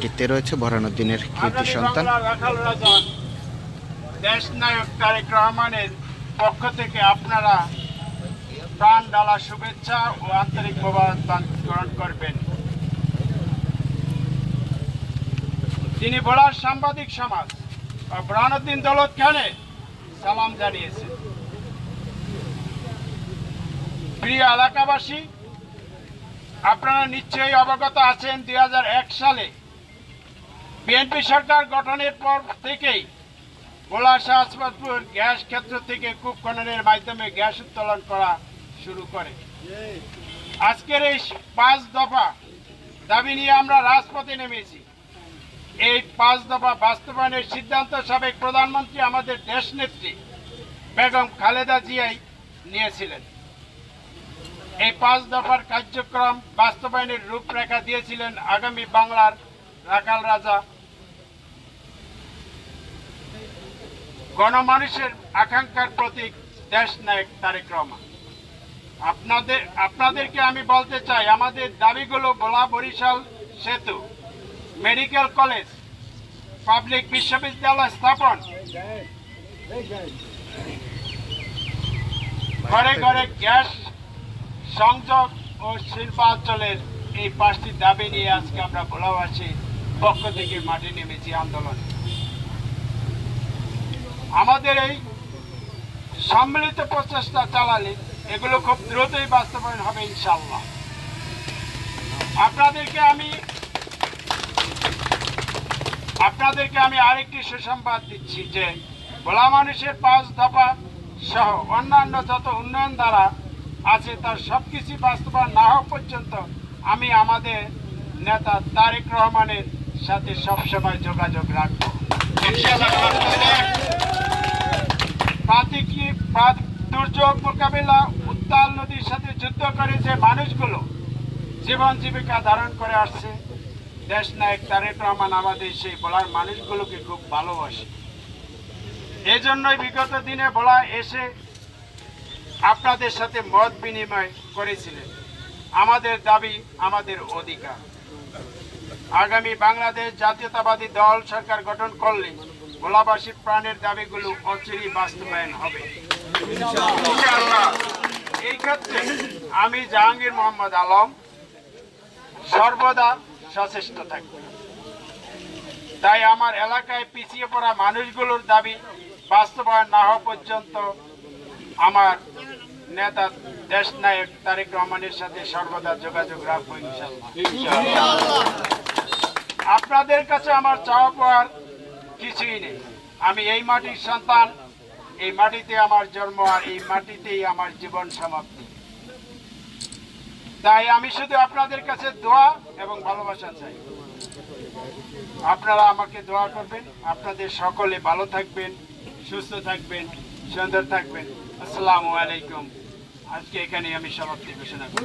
নেতৃত্বে রয়েছে বরানুদ্দিনের কীর্তি সন্তান। দেশ নায়ক তারেক রহমানের পক্ষ থেকে আপনারা প্রাণ ডালা শুভেচ্ছা ও আন্তরিক মোবারকবাদ গ্রহণ করবেন। তিনি বলার সাংবাদিক সমাজ ও ব্রানুদ্দিন দৌলত খানে সালাম জানিয়েছেন। প্রিয় এলাকাবাসী আপনারা নিশ্চয়ই অবগত আছেন দুই হাজার এক সালে বিএনপি সরকার গঠনের পর থেকেই ভোলা শাহবাজপুর গ্যাস ক্ষেত্র থেকে কূপ খননের মাধ্যমে গ্যাস উত্তোলন করা শুরু করে। আজকের এই পাঁচ দফা দাবি নিয়ে আমরা রাজপথে নেমেছি। এই পাঁচ দফা বাস্তবায়নের সিদ্ধান্ত সাবেক প্রধানমন্ত্রী আমাদের দেশ নেত্রী বেগম খালেদা জিয়াই নিয়েছিলেন। এই পাঁচ দফার কার্যক্রম বাস্তবায়নের রূপরেখা দিয়েছিলেন আগামী বাংলার রাখাল রাজা। গণমানুষের আকাঙ্ক্ষার প্রতীক দেশ নায়ক তারেক রহমান। আপনাদের, আপনাদেরকে আমি বলতে চাই, আমাদের দাবিগুলো ভোলা বরিশাল সেতু, মেডিকেল কলেজ, পাবলিক বিশ্ববিদ্যালয় স্থাপন। ঘরে ঘরে গ্যাস সংযোগ ও শিল্পাঞ্চলের এই পাঁচটি দাবি নিয়ে আজকে আমরা ভোলাবাসী পক্ষ থেকে মাঠে নেমেছি আন্দোলনে। আমাদের এই সম্মিলিত প্রচেষ্টা চালালে এগুলো খুব দ্রুতই বাস্তবায়ন হবে ইনশাল্লাহ আপনাদেরকে আমি আপনাদেরকে আমি আরেকটি সুসংবাদ দিচ্ছি যে ভোলা মানুষের পাঁচ দফা সহ অন্যান্য যত উন্নয়ন দ্বারা আছে তার সবকিছু বাস্তবায়ন না হওয়া পর্যন্ত আমি আমাদের নেতা তারেক রহমানের সাথে সবসময় যোগাযোগ রাখব। দুর্যোগ মোকাবিলা উত্তাল নদীর সাথে যুদ্ধ করে যে মানুষগুলো জীবন জীবিকা ধারণ করে আসছে, দেশ নায়ক তারেক রহমান আমাদের সেই বলার মানুষগুলোকে খুব ভালোবাসে। এই জন্যই বিগত দিনে বলা এসে আপনাদের সাথে মত বিনিময় করেছিলেন। আমাদের দাবি, আমাদের অধিকার। আগামী বাংলাদেশ জাতীয়তাবাদী দল সরকার গঠন করলে ভোলাবাসীর প্রাণের দাবিগুলো অচিরই বাস্তবায়ন হবে। এই ক্ষেত্রে আমি জাহাঙ্গীর মোহাম্মদ আলম সর্বদা সচেষ্ট থাকব। তাই আমার এলাকায় পিছিয়ে পড়া মানুষগুলোর দাবি বাস্তবায়ন না হওয়া পর্যন্ত আমার নেতা দেশ নায়ক তারেক রহমানের সাথে সর্বদা যোগাযোগ রাখব ইনশাল্লাহ আপনাদের কাছে আমার চাওয়া পাওয়ার কিছুই নেই। আমি এই মাটির সন্তান, এই মাটিতে আমার জন্ম আর এই মাটিতেই আমার জীবন সমাপ্তি। তাই আমি শুধু আপনাদের কাছে দোয়া এবং ভালোবাসা চাই। আপনারা আমাকে দোয়া করবেন। আপনাদের সকলে ভালো থাকবেন, সুস্থ থাকবেন, সুন্দর থাকবেন। আসসালামু আলাইকুম। আজকে এখানে আমি সমাপ্তি ঘোষণা করি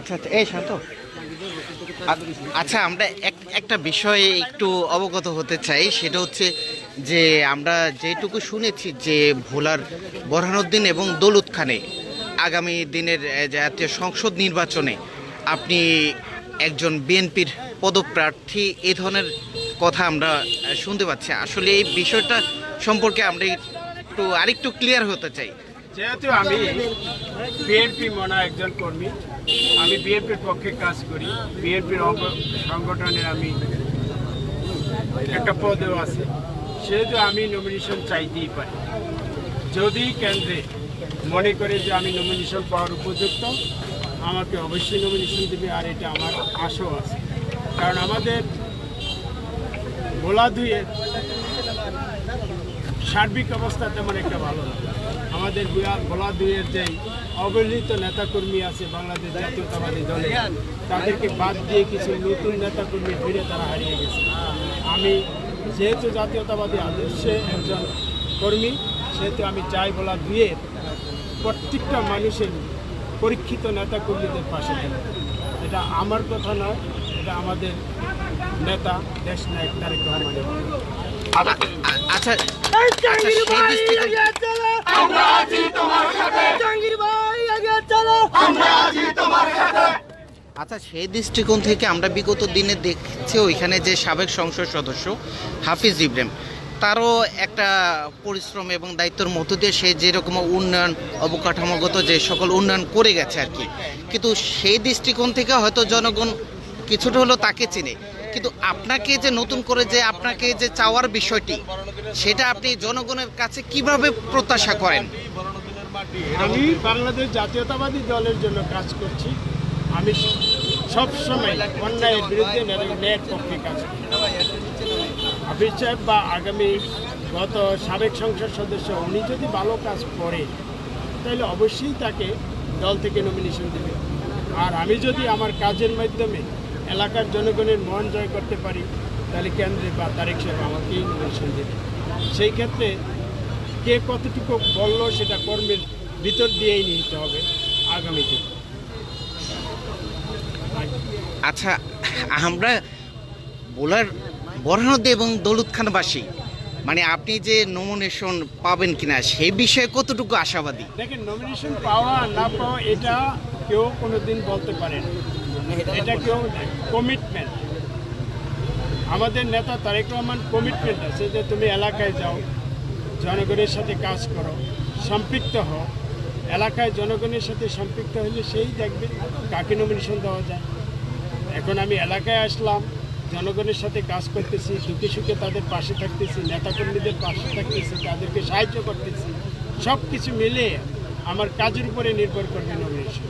আচ্ছা আচ্ছা। এই, শান্ত। আচ্ছা আমরা এক- একটা বিষয়ে একটু অবগত হতে চাই। সেটা হচ্ছে যে আমরা যেটুকু শুনেছি যে ভোলার বরহানুদ্দিন এবং দৌলত খানে আগামী দিনের জাতীয় সংসদ নির্বাচনে আপনি একজন বিএনপির পদপ্রার্থী, এ ধরনের কথা আমরা শুনতে পাচ্ছি। আসলে এই বিষয়টা সম্পর্কে আমরা একটু, আরেকটু ক্লিয়ার হতে চাই। যেহেতু আমি বিএনপি মনা একজন কর্মী আমি বিএনপির পক্ষে কাজ করি। বিএনপির সংগঠনের আমি একটা পদেও আছে। সেহেতু আমি নমিনেশন চাইতেই পারি। যদি কেন্দ্রে মনে করে যে আমি নমিনেশন পাওয়ার উপযুক্ত, আমাকে অবশ্যই নমিনেশন দেবে, আর এটা আমার আশাও আছে। কারণ আমাদের ভোলা ধুয়ে সার্বিক অবস্থা তেমন একটা ভালো না। আমাদের ভোলা দুইয়ের যে অবহেলিত নেতাকর্মী আছে বাংলাদেশ জাতীয়তাবাদী দলে, তাদেরকে বাদ দিয়ে কিছু নতুন নেতাকর্মী ফিরে তারা হারিয়ে গেছে। আমি যেহেতু জাতীয়তাবাদী আদর্শে একজন কর্মী, সেহেতু আমি চাই বলা দুইয়ের প্রত্যেকটা মানুষের পরীক্ষিত নেতাকর্মীদের পাশে এটা আমার কথা নয়, এটা আমাদের নেতা, দেশ নায়ক তারেক রহমানের আচ্ছা আচ্ছা সেই দৃষ্টিকোণ জাহাঙ্গীর ভাই আগে চলো। আচ্ছা সেই দৃষ্টিকোণ থেকে আমরা বিগত দিনে দেখছি ওইখানে যে সাবেক সংসদ সদস্য হাফিজ ইব্রাহিম তারও একটা পরিশ্রম এবং দায়িত্বের মধ্য দিয়ে সে যেরকম উন্নয়ন অবকাঠামোগত যে সকল উন্নয়ন করে গেছে আর কি। কিন্তু সেই দৃষ্টিকোণ থেকে হয়তো জনগণ কিছুটা হলেও তাকে চিনে। কিন্তু আপনাকে যে নতুন করে যে আপনাকে যে চাওয়ার বিষয়টি, সেটা আপনি জনগণের কাছে কীভাবে প্রত্যাশা করেন? আমি বাংলাদেশ জাতীয়তাবাদী দলের জন্য কাজ করছি। আমি সব সময় অন্যায়ের বিরুদ্ধে ন্যায়- ন্যায়ের পক্ষে কাজ করি। সাহেব বা আগামী গত সাবেক সংসদ সদস্য, উনি যদি ভালো কাজ করে, তাহলে অবশ্যই তাকে দল থেকে নমিনেশন দেবে। আর আমি যদি আমার কাজের মাধ্যমে এলাকার জনগণের মন জয় করতে পারি তাহলে কেন্দ্রে বা তারেক সাহেব আমাকেই নমিনেশন দেবে সেই ক্ষেত্রে কে কতটুকু বলল সেটা কর্মের ভিতর দিয়েই নিতে হবে আগামীতে আচ্ছা আমরা বোলার বরহানদে এবং দৌলত খানবাসী মানে আপনি যে নমিনেশন পাবেন কিনা সেই বিষয়ে কতটুকু আশাবাদী? দেখেন নমিনেশন পাওয়া না পাওয়া এটা কেউ কোনোদিন বলতে পারে না। এটা কেউ কমিটমেন্ট আমাদের নেতা তারেক রহমান কমিটমেন্ট আছে যে তুমি এলাকায় যাও জনগণের সাথে কাজ করো সম্পৃক্ত হও। এলাকায় জনগণের সাথে সম্পৃক্ত হলে সেই দেখবে কাকে নমিনেশন দেওয়া যায়। এখন আমি এলাকায় আসলাম জনগণের সাথে কাজ করতেছি দুঃখে সুখে তাদের পাশে থাকতেছি নেতাকর্মীদের পাশে থাকতেছি তাদেরকে সাহায্য করতেছি। সব কিছু মিলে আমার কাজের উপরে নির্ভর করবে নমিনেশন